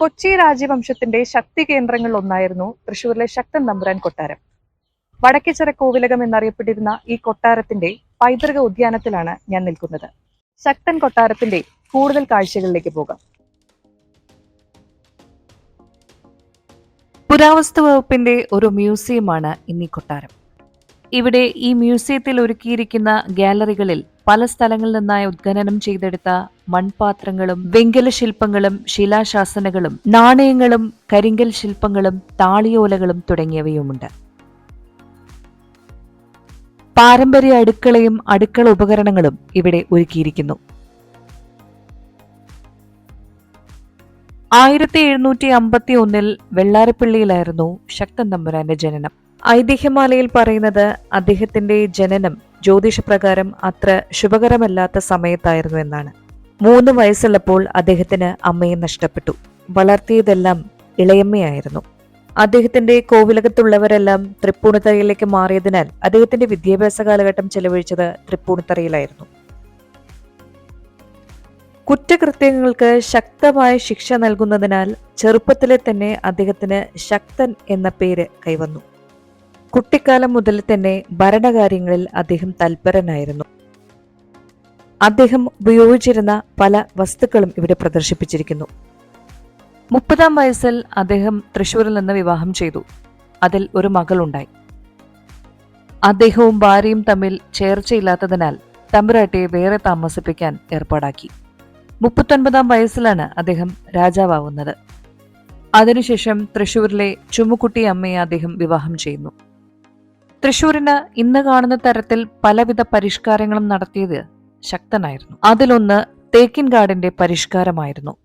കൊച്ചി രാജവംശത്തിന്റെ ശക്തി കേന്ദ്രങ്ങളിൽ ഒന്നായിരുന്നു തൃശൂരിലെ ശക്തൻ തമ്പുരാൻ കൊട്ടാരം. വടക്കേച്ചിറ കോവിലകം എന്നറിയപ്പെട്ടിരുന്ന ഈ കൊട്ടാരത്തിന്റെ പൈതൃക ഉദ്യാനത്തിലാണ് ഞാൻ നിൽക്കുന്നത്. ശക്തൻ കൊട്ടാരത്തിന്റെ കൂടുതൽ കാഴ്ചകളിലേക്ക് പോകാം. പുരാവസ്തു വകുപ്പിന്റെ ഒരു മ്യൂസിയമാണ് ഇന്നീ കൊട്ടാരം. ഇവിടെ ഈ മ്യൂസിയത്തിൽ ഒരുക്കിയിരിക്കുന്ന ഗാലറികളിൽ പല സ്ഥലങ്ങളിൽ നിന്നായി ഉദ്ഘനനം ചെയ്തെടുത്ത മൺപാത്രങ്ങളും വെങ്കല ശില്പങ്ങളും ശിലാശാസനകളും നാണയങ്ങളും കരിങ്കൽ ശില്പങ്ങളും താളിയോലകളും തുടങ്ങിയവയുമുണ്ട്. പാരമ്പര്യ അടുക്കളയും അടുക്കള ഉപകരണങ്ങളും ഇവിടെ ഒരുക്കിയിരിക്കുന്നു. ആയിരത്തി എഴുന്നൂറ്റി അമ്പത്തി ഒന്നിൽ വെള്ളാരപ്പള്ളിയിലായിരുന്നു ശക്തൻ തമ്പുരാന്റെ ജനനം. ഐതിഹ്യമാലയിൽ പറയുന്നത് അദ്ദേഹത്തിന്റെ ജനനം ജ്യോതിഷപ്രകാരം അത്ര ശുഭകരമല്ലാത്ത സമയത്തായിരുന്നു എന്നാണ്. മൂന്ന് വയസ്സുള്ളപ്പോൾ അദ്ദേഹത്തിന് അമ്മയെ നഷ്ടപ്പെട്ടു. വളർത്തിയതെല്ലാം ഇളയമ്മയായിരുന്നു. അദ്ദേഹത്തിന്റെ കോവിലകത്തുള്ളവരെല്ലാം തൃപ്പൂണിത്തറയിലേക്ക് മാറിയതിനാൽ അദ്ദേഹത്തിന്റെ വിദ്യാഭ്യാസ കാലഘട്ടം ചെലവഴിച്ചത് തൃപ്പൂണിത്തറയിലായിരുന്നു. കുറ്റകൃത്യങ്ങൾക്ക് ശക്തമായ ശിക്ഷ നൽകുന്നതിനാൽ ചെറുപ്പത്തിലെ തന്നെ അദ്ദേഹത്തിന് ശക്തൻ എന്ന പേര് കൈവന്നു. കുട്ടിക്കാലം മുതൽ തന്നെ ഭരണകാര്യങ്ങളിൽ അദ്ദേഹം തൽപരനായിരുന്നു. അദ്ദേഹം ഉപയോഗിച്ചിരുന്ന പല വസ്തുക്കളും ഇവിടെ പ്രദർശിപ്പിച്ചിരിക്കുന്നു. മുപ്പതാം വയസ്സിൽ അദ്ദേഹം തൃശൂരിൽ നിന്ന് വിവാഹം ചെയ്തു. അതിൽ ഒരു മകളുണ്ടായി. അദ്ദേഹവും ഭാര്യയും തമ്മിൽ ചേർച്ചയില്ലാത്തതിനാൽ തമ്പുരാട്ടിയെ വേറെ താമസിപ്പിക്കാൻ ഏർപ്പാടാക്കി. മുപ്പത്തൊൻപതാം വയസ്സിലാണ് അദ്ദേഹം രാജാവാവുന്നത്. അതിനുശേഷം തൃശൂരിലെ ചുമുക്കുട്ടി അമ്മയെ അദ്ദേഹം വിവാഹം ചെയ്യുന്നു. തൃശൂരിന് ഇന്ന് കാണുന്ന തരത്തിൽ പലവിധ പരിഷ്കാരങ്ങളും നടത്തിയത് ശക്തനായിരുന്നു. അതിലൊന്ന് തേക്കിൻകാടിന്റെ പരിഷ്കാരമായിരുന്നു.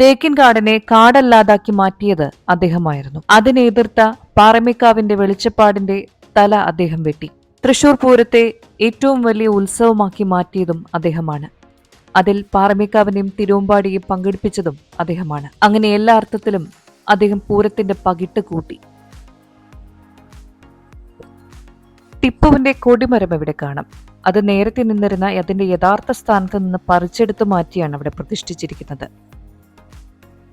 തേക്കിൻകാടിനെ കാടല്ലാതാക്കി മാറ്റിയത് അദ്ദേഹമായിരുന്നു. അതിനെ എതിർത്ത പാറമേക്കാവിന്റെ വെളിച്ചപ്പാടിന്റെ തല അദ്ദേഹം വെട്ടി. തൃശൂർ പൂരത്തെ ഏറ്റവും വലിയ ഉത്സവമാക്കി മാറ്റിയതും അദ്ദേഹമാണ്. അതിൽ പാറമേക്കാവിനെയും തിരുവമ്പാടിയും പങ്കെടുപ്പിച്ചതും അദ്ദേഹമാണ്. അങ്ങനെ എല്ലാ അർത്ഥത്തിലും അദ്ദേഹം പൂരത്തിന്റെ പകിട്ട് കൂട്ടി. ടിപ്പുവിന്റെ കൊടിമരം ഇവിടെ കാണാം. അത് നേരത്തെ നിന്നിരുന്ന അതിന്റെ യഥാർത്ഥ സ്ഥാനത്ത് നിന്ന് പറിച്ചെടുത്ത് മാറ്റിയാണ് അവിടെ പ്രതിഷ്ഠിച്ചിരിക്കുന്നത്.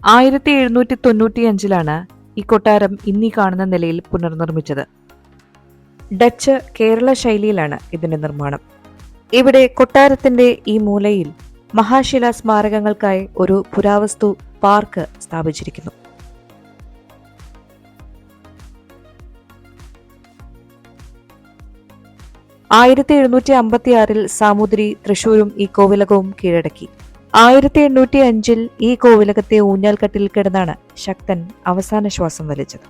ആയിരത്തി എഴുന്നൂറ്റി തൊണ്ണൂറ്റിയഞ്ചിലാണ് ഈ കൊട്ടാരം ഇന്നീ കാണുന്ന നിലയിൽ പുനർനിർമ്മിച്ചത്. ഡച്ച് കേരള ശൈലിയിലാണ് ഇതിന്റെ നിർമ്മാണം. ഇവിടെ കൊട്ടാരത്തിന്റെ ഈ മൂലയിൽ മഹാശില സ്മാരകങ്ങൾക്കായി ഒരു പുരാവസ്തു പാർക്ക് സ്ഥാപിച്ചിരിക്കുന്നു. ആയിരത്തി എഴുന്നൂറ്റി അമ്പത്തിയാറിൽ സാമൂതിരി തൃശൂരും ഈ കോവിലകവും കീഴടക്കി. ആയിരത്തി എണ്ണൂറ്റി അഞ്ചിൽ ഈ കോവിലകത്തെ ഊഞ്ഞാൽക്കട്ടിൽ കിടന്നാണ് ശക്തൻ അവസാന ശ്വാസം വലിച്ചത്.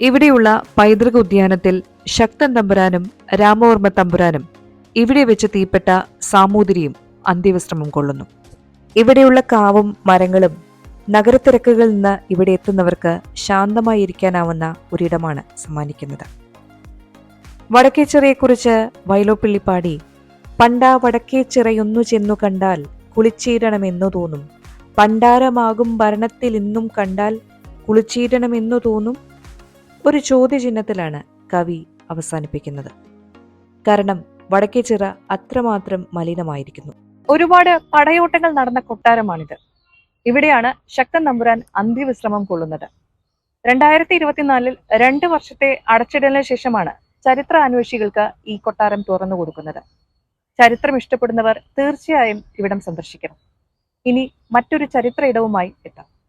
ഇവിടെയുള്ള പൈതൃക ഉദ്യാനത്തിൽ ശക്തൻ തമ്പുരാനും രാമവർമ്മ തമ്പുരാനും ഇവിടെ വെച്ച് തീപ്പെട്ട സാമൂതിരിയും അന്ത്യവിശ്രമം കൊള്ളുന്നു. ഇവിടെയുള്ള കാവും മരങ്ങളും നഗരത്തിരക്കുകളിൽ നിന്ന് ഇവിടെ എത്തുന്നവർക്ക് ശാന്തമായി ഇരിക്കാനാവുന്ന ഒരിടമാണ് സമ്മാനിക്കുന്നത്. വടക്കേച്ചിറയെക്കുറിച്ച് വൈലോപ്പിള്ളിപ്പാടി പണ്ടാ വടക്കേച്ചിറയൊന്നു ചെന്നു കണ്ടാൽ കുളിച്ചീരണമെന്നു തോന്നും. പണ്ടാരമാകും ഭരണത്തിൽ ഇന്നും കണ്ടാൽ കുളിച്ചീരണമെന്നു തോന്നും. ഒരു ചോദ്യചിഹ്നത്തിലാണ് കവി അവസാനിപ്പിക്കുന്നത്. കാരണം വടക്കേച്ചിറ അത്രമാത്രം മലിനമായിരിക്കുന്നു. ഒരുപാട് പടയോട്ടങ്ങൾ നടന്ന കൊട്ടാരമാണിത്. ഇവിടെയാണ് ശക്തൻ നമ്പുരാൻ അന്ത്യവിശ്രമം കൊള്ളുന്നത്. രണ്ടായിരത്തി ഇരുപത്തിനാലിൽ രണ്ട് വർഷത്തെ അടച്ചിടലിന് ശേഷമാണ് ചരിത്ര അന്വേഷികൾക്ക് ഈ കൊട്ടാരം തുറന്നു കൊടുക്കുന്നത്. ചരിത്രം ഇഷ്ടപ്പെടുന്നവർ തീർച്ചയായും ഇവിടം സന്ദർശിക്കണം. ഇനി മറ്റൊരു ചരിത്ര ഇടവുമായി എത്താം.